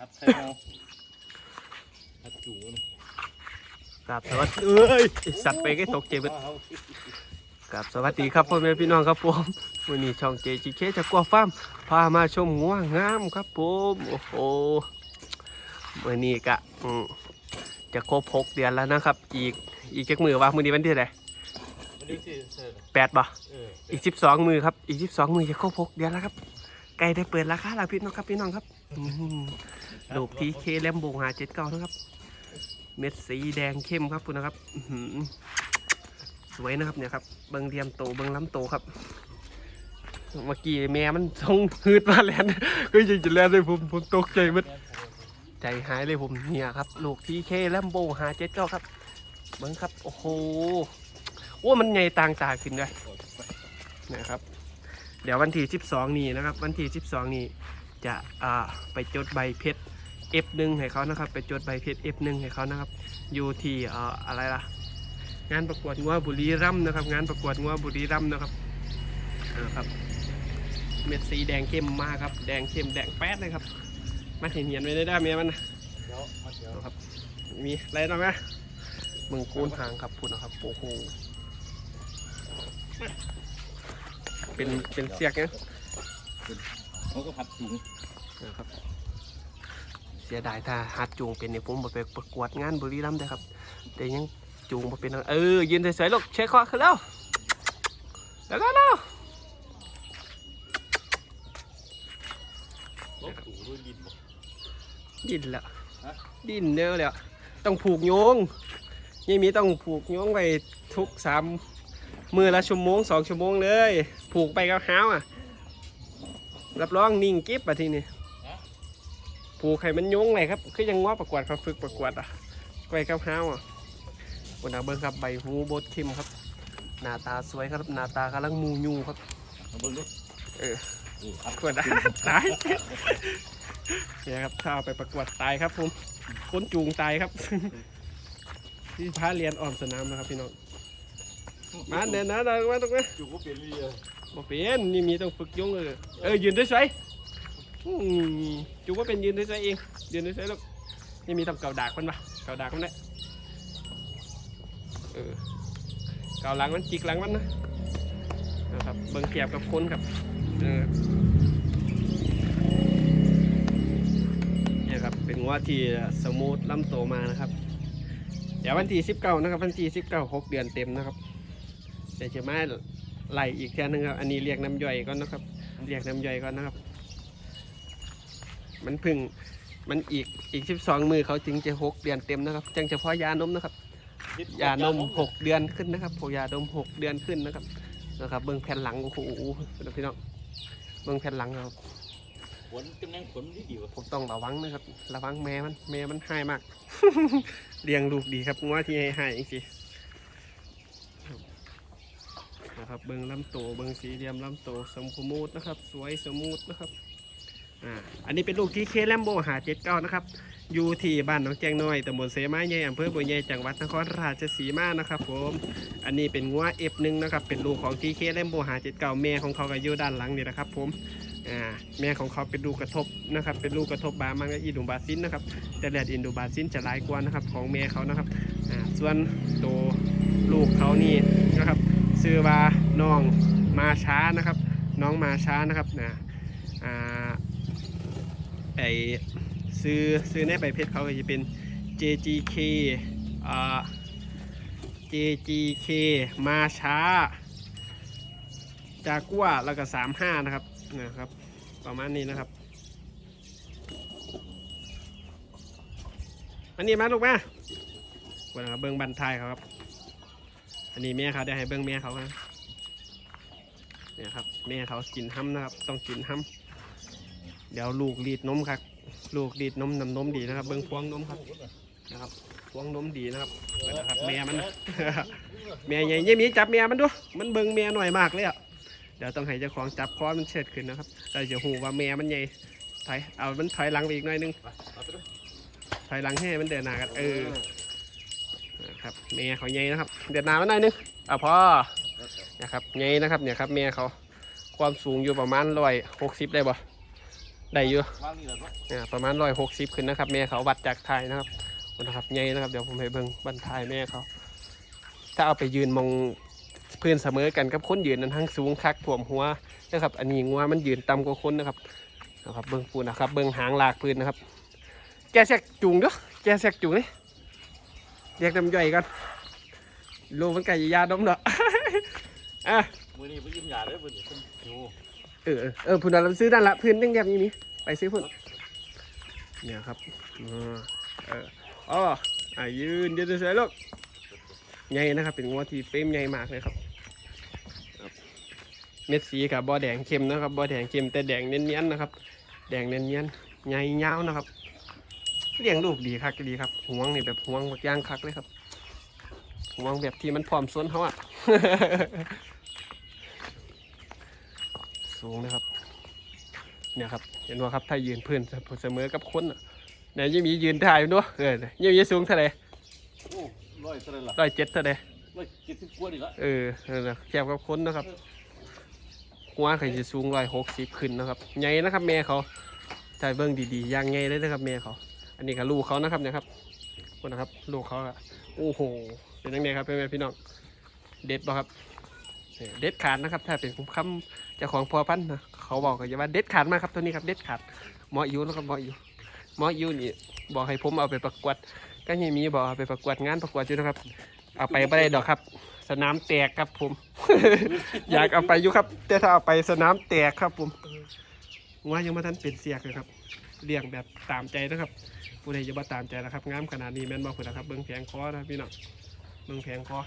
อัดไทยโมอัดจูนกับสวัสดีเอ้ยไอ้สัตว์ไปก็ตกใจเบิดกับสวัสดีครับพ่อแม่พี่น้องครับผมวันนี้ช่องเจจีเคจากกัวฟาร์มพามาชมงัวงามครับผมโอ้โหวันนี้กะอืมจะครบหกเดือนแล้วนะครับ อีกอีกจักมือว่ามือนี้วันที่เท่าไหร่มันดูสิเออแปดบ่เอออีกสิบสองมือครับอีกสิบสองมือจะครบหกเดือนแล้วครับ ใกล้ได้เปิดราคาแล้วพี่น้องครับพี่น้องครับอื้อหือลูกทีเคแลมโบหาเจ็ดเก้านะครับ เม็ดสีแดงเข้มครับคุณนะครับอื้อหือสวยนะครับเนี่ยครับเบิ้งเทียมโตเบิ้งล้ำโตครับเมื่อกี้แม่มันทรงฮืดมาแล้วนะก็ยังจะแล้วเลยผมผมตกใจหมันใจหายเลยผมเนี่ยครับ ลูกทีเคแลมโบหาเจ็ดเก้าครับเบิ้งครับ โอ้โหโอ้มันใหญ่ต่างตาขึ้นด้วยนะครับ เดี๋ยววันที่ 12 นี้นะครับ วันที่ 12 นี้จะอ่าไปจดใบเพชร F1 ให้เขานะครับ ไปจดใบเพชร F1 ให้เขานะครับ อยู่ที่อ่าอะไรล่ะ งานประกวดงัวบุรีรัมย์นะครับ งานประกวดงัวบุรีรัมย์นะครับนะครับเม็ดสีแดงเข้มมากครับ แดงเข้มแดงแป๊ดเลยครับ มาเห็นเหียนไว้ได้ด้านเมียมันนะเดี๋ยวมาเดี๋ยวครับ มีอะไรบ้างนะมึงคูนหางครับพูดนะครับโอ้โห เป็นเป็นเสียกเนี่ยเขาก็ผัดจุงนะครับ เสียดายถ้าหัดจูงเป็นเนี่ยผมบ่ไปประกวดงานบุรีรัมย์ได้ครับ แต่ยังจูงมาเป็นเออยืนสวยๆลูกเช็คคอขึ้นแล้วแล้วแล้วแล้วรถถูด้วยดินบ่ดิ้นแล้วฮะดิ้นเด้อแล้วต้องผูกโยงยี่มีต้องผูกโยงไปทุกสาม มือละชั่วโมงสองชั่วโมงเลย ผูกไปกับเท้าอะ รับรองนิ่งกิ๊บอะทีนี้ผูกไข่มันโยงเลยครับ คือยังง้อประกวดเขาฝึกประกวดอะไว้กับเท้าอะคนอาเบิ้งครับใบหูบดเข้มครับ หน้าตาสวยครับหน้าตากำลังมูยูครับมาเบิ่งดูเออนี่อัดประกวดได้ตายเนี่ยครับถ้าเอาไปประกวดตายครับผมค้นจูงตายครับที่พาเรียนอ่อนสนามนะครับพี่น้อง มาเดินนะเดินมาตรงนี้จุงก็เป็นเลยบ่เป็นนี่มีต้องฝึกโยงเออเออยืนด้วยสวยอืมจูว่าเป็นยืนด้วยสวยเองยืนด้วยสวยลูกนี่มีต้องเกาดากมันปะเกาดากมันได้เออเกาหลังมันจิกหลังมันนะนะครับเบิ่งเทียบกับคนครับเออเนี่ยครับเป็นงัวที่สมูทล่ำโตมานะครับเดี๋ยววันที่สิบเก้านะครับวันที่สิบเก้าหกเดือนเต็มนะครับ เดี๋ยวจะมาไล่อีกแค่นึงครับ อันนี้เรียกน้ำย่อยก่อนนะครับ เรียกน้ำย่อยก่อนนะครับ มันเพึ่งมันอีกอีกสิบสองมือเขาจึงจะหกเดือนเต็มนะครับ จังเฉพาะยานมนะครับ ยานมหกเดือนขึ้นนะครับโผยานมหกเดือนขึ้นนะครับนะครับ เบื้องแผ่นหลังโอ้โหพี่น้องเบื้องแผ่นหลังครับขนกำลังขนดีดีวะผมต้องระวังนะครับ ระวังแม่มันแม่มันให้มากเลี้ยงลูกดีครับงัวที่ให้ให้จริงๆ นะครับ เบิ้งลำโตเบิ้งสีเหลี่ยมลำโตสมมูทนะครับ สวยสมูทนะครับอ่าอันนี้เป็นลูกที่เคแลมโบหาเจ็ดเก้านะครับอยู่ที่บ้านหนองแจงน้อยตำบลเสมาใหญ่อำเภอบัวใหญ่จังหวัดนครราชสีมานะครับผมอันนี้เป็นงัวเอฟหนึ่งนะครับ เป็นลูกของทีเคแลมโบหาเจ็ดเก้าแม่ของเขาก็อยู่ด้านหลังนี่นะครับ ผมอ่าแม่ของเขาเป็นลูกกระทบนะครับ เป็นลูกกระทบบามังกะอีดุมบาซินนะครับ แต่แดดอินโดบาซินจะหลายกว่านะครับของแม่เขานะครับอ่าส่วนตัวลูกเขานี่นะครับ ชื่อว่าน้องมาช้านะครับ น้องมาช้านะครับนะอ่าไอซื้อซื้อในใบเพชรเขาก็จะเป็น JGK อ่า JGK มาช้า จากัวแล้วก็35นะครับนะครับ ประมาณนี้นะครับอันนี้มาลูกมาเบิ่งครับเบิ้งบันทายเขาครับ อันนี้แม่เขาได้ให้เบิ้งแม่เขานะเนี่ยครับแม่เขากินห้ำนะครับ ต้องกินห้ำเดี๋ยวลูกรีดนมครับ ลูกดีดนมนำนมดีนะครับ เบิ้งพวงนมครับนะครับพวงนมดีนะครับนะครับแม่มันแม่ใหญ่ยี่หมีจับแม่มันดูมันเบิ้งแม่หน่อยมากเลยอะเดี๋ยวต้องให้เจ้าของจับคอมันเชิดขึ้นนะครับเราจะหูว่าแม่มันใหญ่ถอยเอามันถอยหลังไปอีกหน่อยนึงถอยหลังให้มันเดินหน้ากันเออ แม่เขาใหญ่นะครับ เดินหน้ามันหน่อยนึงอะพ่อนะครับใหญ่นะครับเนี่ยครับแม่เขาความสูงอยู่ประมาณร้อยหกสิบได้บ่ได้อยู่วางนี่แหละเนี่ยประมาณร้อยหกสิบขึ้นนะครับ แม่เขาวัดจากไทยนะครับนะครับใหญ่นะครับเดี๋ยวผมให้เบิ่งบันทายแม่เขาถ้าเอาไปยืนมองเพื่อนเสมอกันกับคนยืนนั้นทั้งสูงคักถ่วมหัวนะครับ อันนี้งัวมันยืนต่ำกว่าคนนะครับนะครับเบิ่งปูนะครับเบิ่งหางลากปืนนะครับ แกแซกจุงเด้อแกแซกจุงนี่ เรียกน้ำย่อยกันลูกมันไก่ยาดมเด้ออะมือนี้ไปยิ้มหยาเลยมือนี้เป็นหิวเออเออเออพุ่นเราซื้อด้านละพื้นตั้งแบบนี้นี่ไปซื้อพุ่นเนี่ยครับอ่าเอออ๋ออะยืนเดี๋ยวจะใส่ลูกใหญ่นะครับ เป็นงัวที่เฟรมใหญ่มากเลยครับครับ เม็ดสีกับบอแดงเข้มนะครับบอแดงเข้มแต่แดงเนียนๆนะครับ แดงเนียนๆใหญ่ยาวนะครับ เลี้ยงลูกดีคักดีครับห่วงนี่แบบห่วงบักย่างคักเลยครับห่วงแบบที่มันพร้อมสวนเขาอะสูงนะครับ เนี่ยครับ เห็นว่าครับถ้ายืนพื้นเสมอกับคนอะเนี่ยยังมียืนถ่ายอยู่ด้วยเออยังมีสูงเท่าไหร่โอ้ร้อยเท่าไหรล่ะร้อยเจ็ดเท่าไหร่ร้อยเจ็ดสิบกว่าดีละเออเออแคบกับคนนะครับหัวเขาจะสูงร้อยหกสิบขึ้นนะครับใหญ่นะครับแม่เขาใจเบิ้งดีๆย่างใหญ่เลยนะครับแม่เขา อันนี้ก็ลูกเขานะครับเนี่ยครับคนนะครับ ลูกเขาอะโอ้โหเป็นยังไงครับเป็นไงพี่น้องเด็ดป่ะครับเด็ดขาดนะครับ ถ้าเป็นคำเจ้าของพอพันนะเขาบอกกันว่าเด็ดขาดมากครับตัวนี้ครับเด็ดขาดหมออิวนะครับหมออิวหมออิวนี่บอกให้ผมเอาไปประกวด ก็ยังมีบอกเอาไปประกวดงานประกวดอยู่นะครับ เอาไปไม่ได้ดอกครับ สนามแตกครับผม อยากเอาไปอยู่ครับ แต่ถ้าเอาไปสนามแตกครับผมว่ายังมาทันเป็นเสียกเลยครับ เลี้ยงแบบตามใจนะครับผู้ใดจะมาตามใจนะครับงามขนาดนี้แม่นบอกเพื่อนนะครับเบิ้งแผงคอนะพี่น้องเบิ้งแผงคอ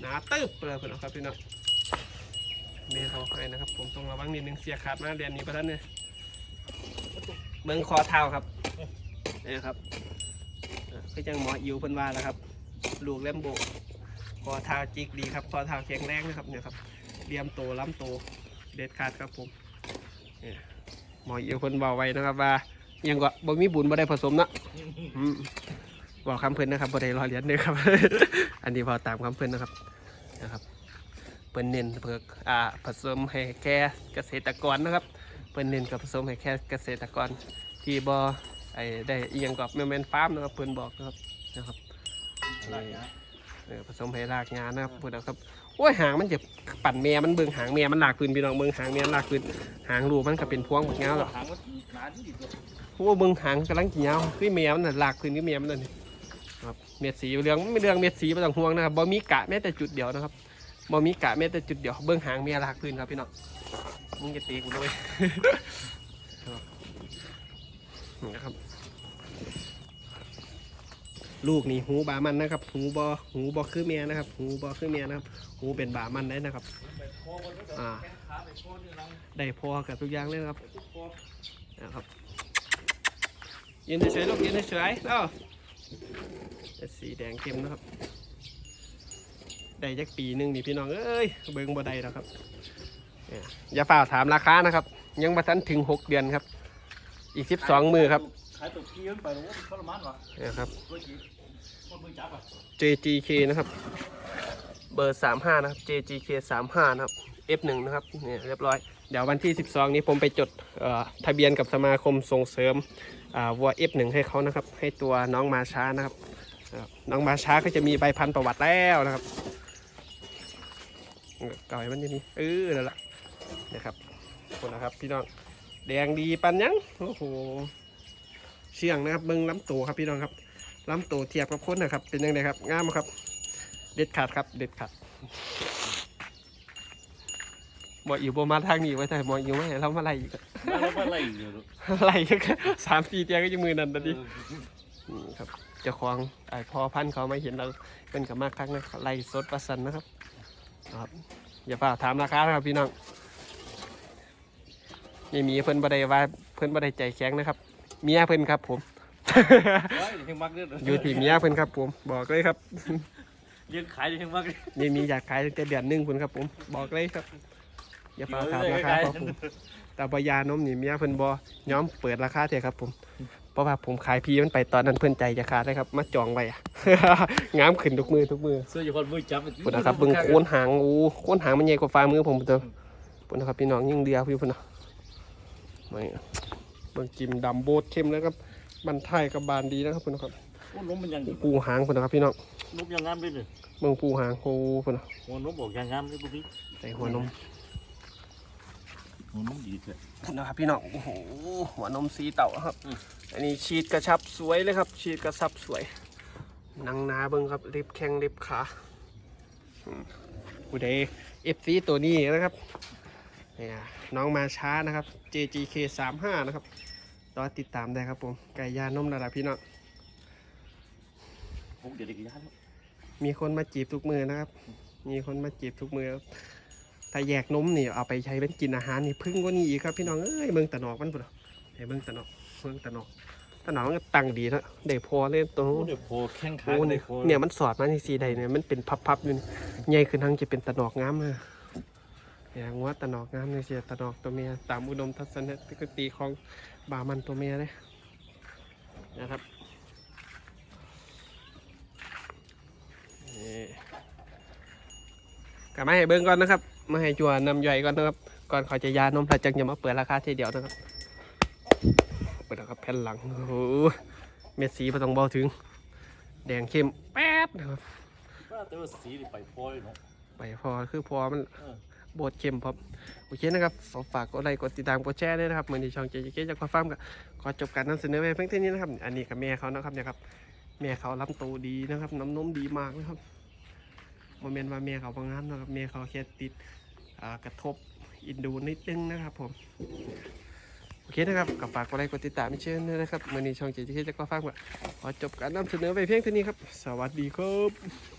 หนาตึบเลยเพื่อนนะครับพี่น้องเมย์เขาให้นะครับ ผมต้องระวังนิดนึงเสียขาดมาเรียนนี้ประทันเนี่ยเบิ้งคอเท้าครับนี่ครับก็ยังหมออิวเพิ่นว่าแล้วครับ ลูกเล่มโบคอเท้าจิกดีครับคอเท้าแข็งแรงนะครับเนี่ยครับเลียมโตล้ำโตเด็ดขาดครับผมเนี่ยหมออิวเพิ่นบอกไว้นะครับว่า ยังก็บ่มีบุญบ่ได้ผสมนะบอกคำเพิ่นนะครับบ่ได้รอเรียนเด้อครับ อันนี้พอตามคำเพิ่นนะครับนะครับเพิ่นเน้นเพื่ออ่าผสมให้แค่เกษตรกรนะครับเพิ่นเน้นกับผสมให้แค่เกษตรกรที่บ่ไอ้ได้อียังกับแม่นฟาร์มนะครับเพิ่นบอกนะครับนะครับผสมให้รากงานนะครับเพูดนะครับโอ้ยหางมันจะปั่นแม่มันเบิ่งหางแม่มันหลากพื้นพี่น้องเบิ่งหางแม่มันลากพื้นหางรูมันก็เป็นพวงแบบเงาหรอก หางมันหนาดีตัวโอ้เบิ่งหางกำลังกี่ยาวคือแม่มันน่ะลากพื้นคือแม่มันนั่นนี่ครับเม็ดสีเรื่องไม่เรื่องเม็ดสีไม่ต้องห่วงนะครับบ่มีกะแม้แต่จุดเดียวนะครับบ่มีกะแม้แต่จุดเดียวเบิ่งหางแม่ลากพื้นครับพี่น้องมึงจะตีกูด้วยนี่นะครับ ลูกนี่หูบามันนะครับ หูบอหูบอคือเมียนะครับ หูบอคือเมียนะครับ หูเป็นบามันได้นะครับอ่าได้พอกับทุกอย่างเลยนะครับนะครับ ยืนเฉยๆลูกยืนเฉยๆเอ้าเป็นสีแดงเข้มนะครับได้จักปีหนึ่งนี่พี่น้องเอ้ยเบิ่งบ่ได้แล้วครับเนี่ยอย่าฝ่าถามราคานะครับ ยังมาทันถึงหกเดือนครับ อีกสิบสองมือครับขายตัวกี้มันไปแล้วว่าทรมานวะเนี่ยครับตัวกี้คนมือจับอะ JGK นะครับเบอร์35นะครับ JGK 35นะครับ F1 นะครับเนี่ยเรียบร้อย เดี๋ยววันที่ 12 นี้ผมไปจดทะเบียนกับสมาคมส่งเสริมอ่าวัว F1 ให้เขานะครับ ให้ตัวน้องมาช้านะครับ น้องมาช้าก็จะมีใบพันธุ์ประวัติแล้วนะครับก่าให้มันยังนี้เออนั่นแหละนะครับคุณนะครับพี่น้องแดงดีปันยังโอ้โหเชื่องนะครับเบิ้งล้ำตัวครับพี่น้องครับล้ำตัวเทียบกับคนนะครับ เป็นยังไงครับงามครับ เด็ดขาดครับ เด็ดขาด หมออยู่บมาทางนี้ไว้แต่หมออยู่ไม่ให้เรามาไล่อีกอะ แล้วก็ไล่อยู่ลูกไล่อีกสามสี่เตียก็จะมือนั่นนะดินี่ครับเจ้าของไอ้พอพันธุ์เขาไม่เห็นเราเป็นกับมากครั้งนะไล่สดประสันนะครับครับ อย่าเปล่าถามราคานะครับพี่น้องยังมีเพิ่นบ่ได้ว่าเพิ่นบ่ได้ใจแข็งนะครับ เมียเพิ่นครับผม เฮ้ยยังมักเด้ออยู่ที่เมียเพิ่นครับผม บอกเลยครับเลี้ยงขายยังมักเลยนี่มีอยากขายตั้งแต่เดือนหนึ่งคุณครับผม บอกเลยครับ อย่าเปล่าถามราคาครับผมแต่บยานมนี่เมียเพิ่นบอย้อมเปิดราคาเถอะครับ ผมเพราะว่าผมขายพีมันไปตอนนั้นเพิ่นใจจะขาดเลยครับมาจองไว้อะงามขึ้นทุกมือทุกมือซื้ออยู่คนมือจับปุ่นนะครับเบิ่งโคนหางอูโคนหางมันใหญ่กว่าฝ่ามือผมเด้อปุ่นนะครับพี่น้องยิ่งเดียวพี่ปุ่นนะไม่เบิ่งกิมดำโบดเข้มแล้วครับบันไทยกับบานดีนะครับพี่น้องครับโอ้นมมันยังปูหางพี่น้องครับพี่น้องนมยังงามด้วยเลยเบิ่งปูหางโอ้พี่น้องหัวนมบอกยังงามเลยพวกนี้ใส่หัวนม หัวนมดีเถอะนะครับพี่น้องโอ้โหหัวนมสีเต่าครับ อันนี้ชีดกระชับสวยเลยครับ ชีดกระชับสวยนังนาเบิ่งครับริบแข้งริบขาอืมผู้ใดเอฟซีตัวนี้นะครับเนี่ยน้องมาช้านะครับ JGK 35นะครับรอติดตามได้ครับผมไก่ย่านมระดับพี่น้องเดี๋ยวเด็กยาแล้วมีคนมาจีบทุกมือนะครับ มีคนมาจีบทุกมือครับ ถ้าแยกนมนี่เอาไปใช้เป็นกินอาหารนี่พึ่งกว่านี้อีกครับ พี่น้องเอ้ยเบิ่งตะนอกมันพุ่นเอาให้เบิ่งตะนอกเบิ่งตะนอกตะนอกมันก็ตั้งดีนะได้พอเลยตัวโอ้นู้นเดี๋ยวโผล่แข้งขาโอ้เลเนี่ยยโผล่เนี่ยมันสอดมาในสีใดเนี่ยมันเป็นพับๆอยู่นี่ใหญ่ขึ้นทั้งจะเป็นตะนอกงามเลยเนี่ยงัวตะนอกงามเลยเสียตะนอกตัวเมียตามอุดมทัศนคติของบามันตัวเมียเลยนะครับนี่กลับมาให้เบิ้งก่อนนะครับ มาให้จัวนำย่อยก่อนนะครับ ก่อนเขาจะยานมพระจังจะมาเปิดราคาทีเดียวนะครับ เปิดแล้วครับแผ่นหลัง โอ้โห เม็ดสีไม่ต้องเบาถึง แดงเข้มแป๊ดนะครับว่าแต่ว่าสีนี่ไปพอยเนาะไปพอคือพอมันเออโบดเข้มพร้อมโอเคนะครับฝากฝากกดไลค์กดติดตามกดแชร์ด้วยนะครับมือนี้ช่องเจเจเจจากความฟ้าร์มกับขอจบการนำเสนอไปเพียงเท่านี้นะครับ อันนี้กับแม่เขานะครับเนี่ยครับแม่เขาลำโตวดีนะครับ น้ำนมดีมากนะครับ โมเมนต์ว่าเมียเขาบางงานนะครับเมียเขาแค่ติดกระทบอินดูนิดนึงนะครับผมโอเคนะครับกับฝากกดไลค์กดติดตามเช่นด้วยนะครับมือนี้ช่องเจเจ๊จจากความฟ้าขอจบการนำเสนอไปเพียงเท่านี้ครับ สวัสดีครับ